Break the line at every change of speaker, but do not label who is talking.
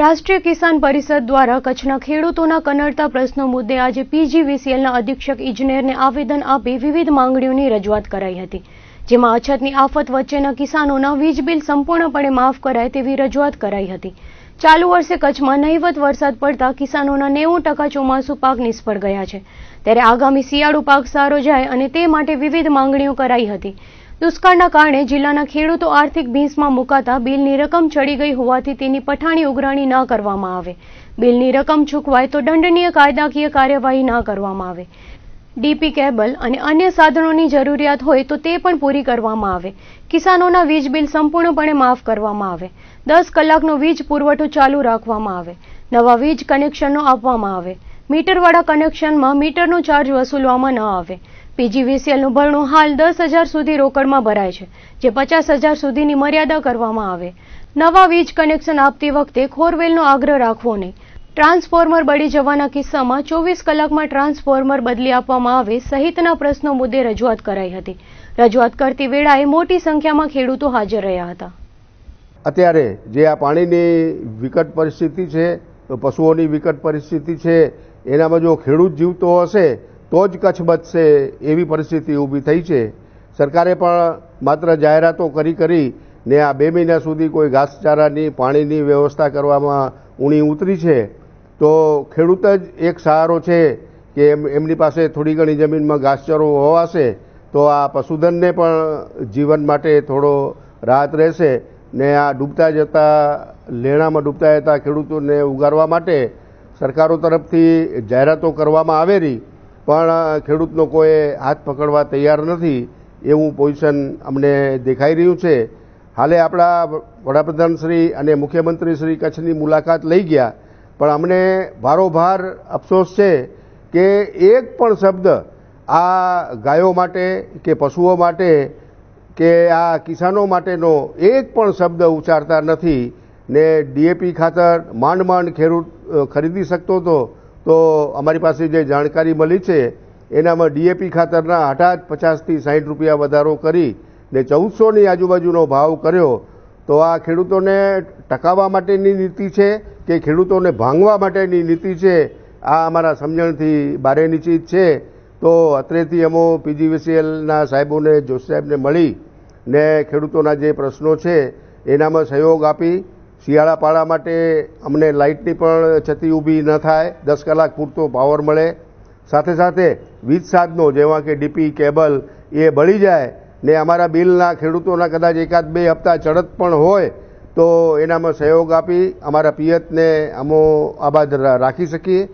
રાષ્ટ્રીય કિસાન પરિષદ દ્વારા કચ્છના ખેડૂતોના કનડતા પ્રશ્નો મુદ્દે આજે પીજીવીસીએલના અધિક્ષક ઇજનેરને આવેદન આપી વિવિધ માંગણીઓની રજૂઆત કરાઈ હતી, જેમાં અછતની આફત વચ્ચેના કિસાનોના વીજ બિલ સંપૂર્ણપણે માફ કરાય તેવી રજૂઆત કરાઈ હતી. ચાલુ વર્ષે કચ્છમાં નહિવત વરસાદ પડતા કિસાનોના નેવું ટકા ચોમાસુ પાક નિષ્ફળ ગયા છે. ત્યારે આગામી શિયાળુ પાક સારો જાય અને તે માટે વિવિધ માંગણીઓ કરાઈ હતી. દુષ્કાળના કારણે જિલ્લાના ખેડૂતો આર્થિક ભીંસમાં મુકાતા બિલની રકમ ચડી ગઈ હોવાથી તેની પઠાણી ઉઘરાણી ન કરવામાં આવે. બિલની રકમ ચૂકવાય તો દંડનીય કાયદાકીય કાર્યવાહી ન કરવામાં આવે. ડીપી કેબલ અને અન્ય સાધનોની જરૂરિયાત હોય તો તે પણ પૂરી કરવામાં આવે. કિસાનોના વીજ બિલ સંપૂર્ણપણે માફ કરવામાં આવે. દસ કલાકનો વીજ પુરવઠો ચાલુ રાખવામાં આવે. નવા વીજ કનેક્શનો આપવામાં આવે. મીટરવાળા કનેક્શનમાં મીટરનો ચાર્જ વસૂલવામાં ન આવે. પીજીવીસીએલનું ભરણું હાલ દસ હજાર સુધી રોકડમાં ભરાય છે, જે પચાસ હજાર સુધીની મર્યાદા કરવામાં આવે. નવા વીજ કનેક્શન આપતી વખતે ખોરવેલનો આગ્રહ રાખવો નહીં. ટ્રાન્સફોર્મર બળી જવાના કિસ્સામાં ચોવીસ કલાકમાં ટ્રાન્સફોર્મર બદલી આપવામાં આવે સહિતના પ્રશ્નો મુદ્દે રજૂઆત કરાઈ હતી. રજૂઆત કરતી વેળાએ મોટી સંખ્યામાં ખેડૂતો હાજર રહ્યા હતા.
અત્યારે જે આ પાણીની વિકટ પરિસ્થિતિ છે, પશુઓની વિકટ પરિસ્થિતિ છે, એનામાં જો ખેડૂત જીવતો હશે તો જ કચ્છ બચશે એવી પરિસ્થિતિ ઊભી થઈ છે. સરકારે પણ માત્ર જાહેરાતો કરી કરી ને આ બે મહિના સુધી કોઈ ઘાસચારાની પાણીની વ્યવસ્થા કરવામાં ઊણી ઉતરી છે. તો ખેડૂત જ એક સહારો છે કે એમ, એમની પાસે થોડી ઘણી જમીનમાં ઘાસચારો હોવાશે તો આ પશુધનને પણ જીવન માટે થોડો રાહત રહેશે ને આ ડૂબતા જતા, લેણામાં ડૂબતા જતા ખેડૂતોને ઉગારવા માટે સરકારો તરફથી જાહેરાતો કરવામાં આવેલી પણ ખેડૂતનો કોઈ હાથ પકડવા તૈયાર નથી એવું પોઝિશન અમને દેખાઈ રહ્યું છે. હાલે આપણા વડાપ્રધાન શ્રી અને મુખ્યમંત્રી શ્રી કચ્છની મુલાકાત લઈ ગયા, પણ અમને ભારોભાર અફસોસ છે કે એક પણ શબ્દ આ ગાયો માટે કે પશુઓ માટે કે આ કિસાનો માટેનો એક પણ શબ્દ ઉચ્ચારતા નથી ને ડીએપી ખાતર માંડ માંડ ખેડૂત ખરીદી શકતો હતો. તો અમારી પાસે જે જાણકારી મળી છે, એનામાં ડીએપી ખાતરના હઠાત પચાસથી સાઠ રૂપિયા વધારો કરી ને ચૌદસોની આજુબાજુનો ભાવ કર્યો. તો આ ખેડૂતોને ટકાવવા માટેની નીતિ છે કે ખેડૂતોને ભાંગવા માટેની નીતિ છે? આ અમારા સમજણથી બારે નિશ્ચિત છે. તો અત્રેથી અમો પીજીવીસીએલના સાહેબોને, જોશ સાહેબને મળી ને ખેડૂતોના જે પ્રશ્નો છે, એનામાં સહયોગ આપી શિયાળા પાળા માટે અમને લાઇટની પણ છતી ઊભી ન થાય. દસ કલાક પૂરતો પાવર મળે. સાથે સાથે વીજ સાધનો, જેવા કે ડીપી, કેબલ, એ બળી જાય ને અમારા બિલના ખેડૂતોના કદાચ એકાદ બે હપ્તા ચડત પણ હોય તો એનામાં સહયોગ આપી અમારા પિયતને અમો આબાદ રાખી શકીએ.